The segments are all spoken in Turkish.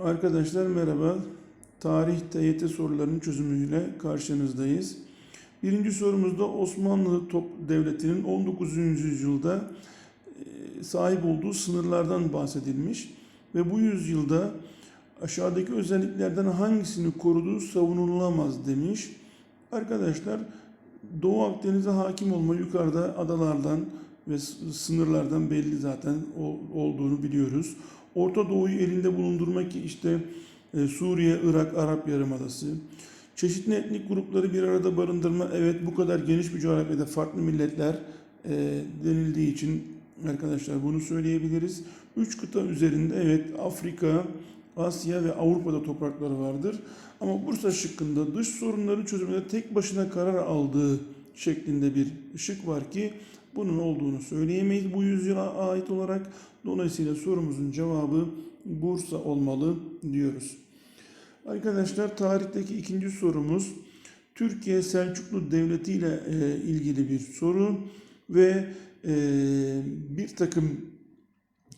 Arkadaşlar merhaba. Tarih TYT sorularının çözümüyle karşınızdayız. Birinci sorumuzda Osmanlı Top Devleti'nin 19. yüzyılda e, sahip olduğu sınırlardan bahsedilmiş ve bu yüzyılda aşağıdaki özelliklerden hangisini koruduğu savunulamaz demiş. Arkadaşlar Doğu Akdeniz'e hakim olma yukarıda adalardan ve sınırlardan belli zaten ol- olduğunu biliyoruz. Orta Doğu'yu elinde bulundurmak ki işte e, Suriye, Irak, Arap Yarımadası. Çeşitli etnik grupları bir arada barındırma. Evet bu kadar geniş bir coğrafyada farklı milletler e, denildiği için arkadaşlar bunu söyleyebiliriz. Üç kıta üzerinde evet Afrika, Asya ve Avrupa'da toprakları vardır. Ama Bursa şıkkında dış sorunları çözümünde tek başına karar aldığı şeklinde bir şık var ki bunun olduğunu söyleyemeyiz bu yüzyıla ait olarak. Dolayısıyla sorumuzun cevabı Bursa olmalı diyoruz. Arkadaşlar tarihteki ikinci sorumuz Türkiye Selçuklu Devleti ile e, ilgili bir soru ve e, bir takım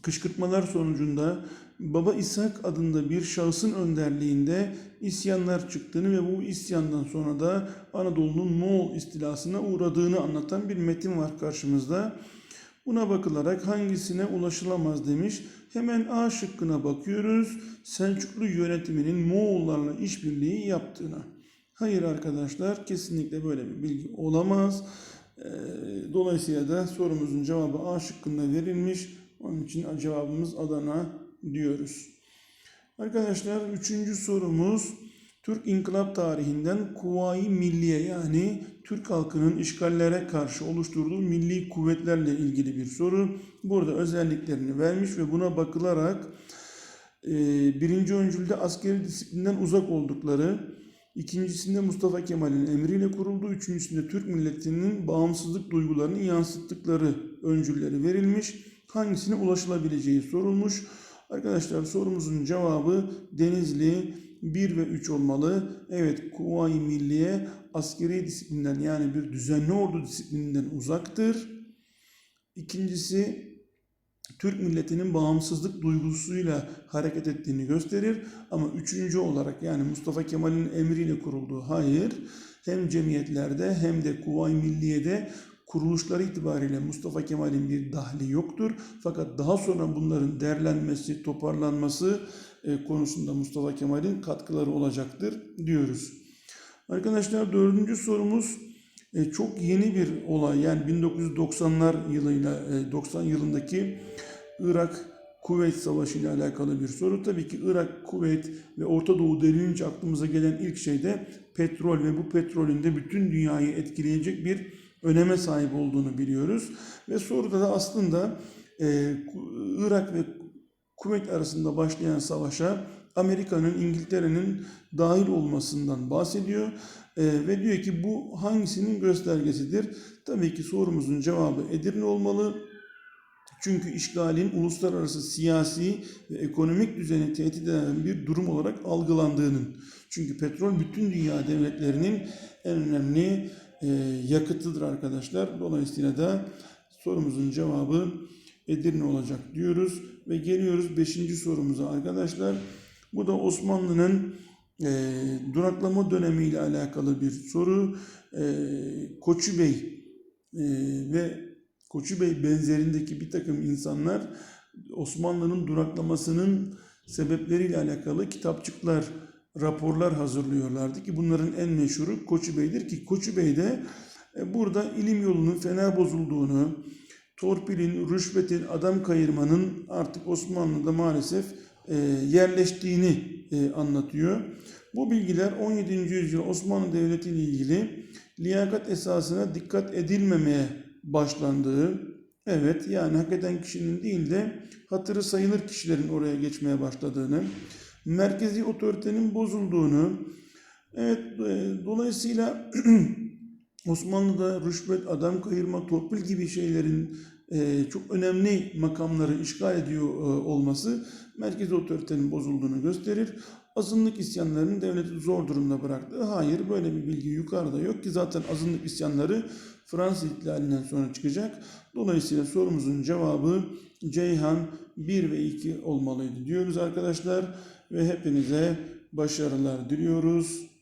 kışkırtmalar sonucunda Baba İshak adında bir şahsın önderliğinde isyanlar çıktığını ve bu isyandan sonra da Anadolu'nun Moğol istilasına uğradığını anlatan bir metin var karşımızda. Buna bakılarak hangisine ulaşılamaz demiş. Hemen A şıkkına bakıyoruz. Selçuklu yönetiminin Moğollarla işbirliği yaptığına. Hayır arkadaşlar kesinlikle böyle bir bilgi olamaz. Ee, Dolayısıyla da sorumuzun cevabı A şıkkında verilmiş. Onun için cevabımız Adana diyoruz. Arkadaşlar üçüncü sorumuz Türk İnkılap tarihinden Kuvayi Milliye yani Türk halkının işgallere karşı oluşturduğu milli kuvvetlerle ilgili bir soru. Burada özelliklerini vermiş ve buna bakılarak e, birinci öncülde askeri disiplinden uzak oldukları, ikincisinde Mustafa Kemal'in emriyle kurulduğu, üçüncüsünde Türk milletinin bağımsızlık duygularını yansıttıkları öncülleri verilmiş. Hangisine ulaşılabileceği sorulmuş. Arkadaşlar sorumuzun cevabı Denizli 1 ve 3 olmalı. Evet Kuvayi Milliye askeri disiplinden yani bir düzenli ordu disiplininden uzaktır. İkincisi Türk milletinin bağımsızlık duygusuyla hareket ettiğini gösterir. Ama üçüncü olarak yani Mustafa Kemal'in emriyle kurulduğu hayır hem cemiyetlerde hem de Kuvayi Milliye'de kuruluşları itibariyle Mustafa Kemal'in bir dahli yoktur. Fakat daha sonra bunların derlenmesi, toparlanması e, konusunda Mustafa Kemal'in katkıları olacaktır diyoruz. Arkadaşlar dördüncü sorumuz e, çok yeni bir olay. Yani 1990'lar yılıyla e, 90 yılındaki Irak Kuveyt Savaşı ile alakalı bir soru. Tabii ki Irak, Kuveyt ve Orta Doğu denilince aklımıza gelen ilk şey de petrol ve bu petrolün de bütün dünyayı etkileyecek bir öneme sahip olduğunu biliyoruz. Ve soruda da aslında e, Irak ve Kuveyt arasında başlayan savaşa Amerika'nın, İngiltere'nin dahil olmasından bahsediyor. E, ve diyor ki bu hangisinin göstergesidir? Tabii ki sorumuzun cevabı Edirne olmalı. Çünkü işgalin uluslararası siyasi ve ekonomik düzeni tehdit eden bir durum olarak algılandığının. Çünkü petrol bütün dünya devletlerinin en önemli yakıtıdır arkadaşlar. Dolayısıyla da sorumuzun cevabı Edirne olacak diyoruz. Ve geliyoruz 5. sorumuza arkadaşlar. Bu da Osmanlı'nın e, duraklama dönemiyle alakalı bir soru. E, Koçu Bey e, ve Koçu Bey benzerindeki bir takım insanlar Osmanlı'nın duraklamasının sebepleriyle alakalı kitapçıklar, raporlar hazırlıyorlardı ki bunların en meşhuru Koçu Bey'dir ki Koçu Bey de e, burada ilim yolunun fena bozulduğunu, torpilin, rüşvetin, adam kayırmanın artık Osmanlı'da maalesef e, yerleştiğini e, anlatıyor. Bu bilgiler 17. yüzyıl Osmanlı Devleti ile ilgili liyakat esasına dikkat edilmemeye başlandığı, evet yani hak eden kişinin değil de hatırı sayılır kişilerin oraya geçmeye başladığını, merkezi otoritenin bozulduğunu, evet e, dolayısıyla Osmanlı'da rüşvet, adam kayırma, torpil gibi şeylerin e, çok önemli makamları işgal ediyor e, olması merkezi otoritenin bozulduğunu gösterir. Azınlık isyanlarının devleti zor durumda bıraktığı. Hayır böyle bir bilgi yukarıda yok ki zaten azınlık isyanları Fransız ihtilalinden sonra çıkacak. Dolayısıyla sorumuzun cevabı Ceyhan 1 ve 2 olmalıydı diyoruz arkadaşlar ve hepinize başarılar diliyoruz.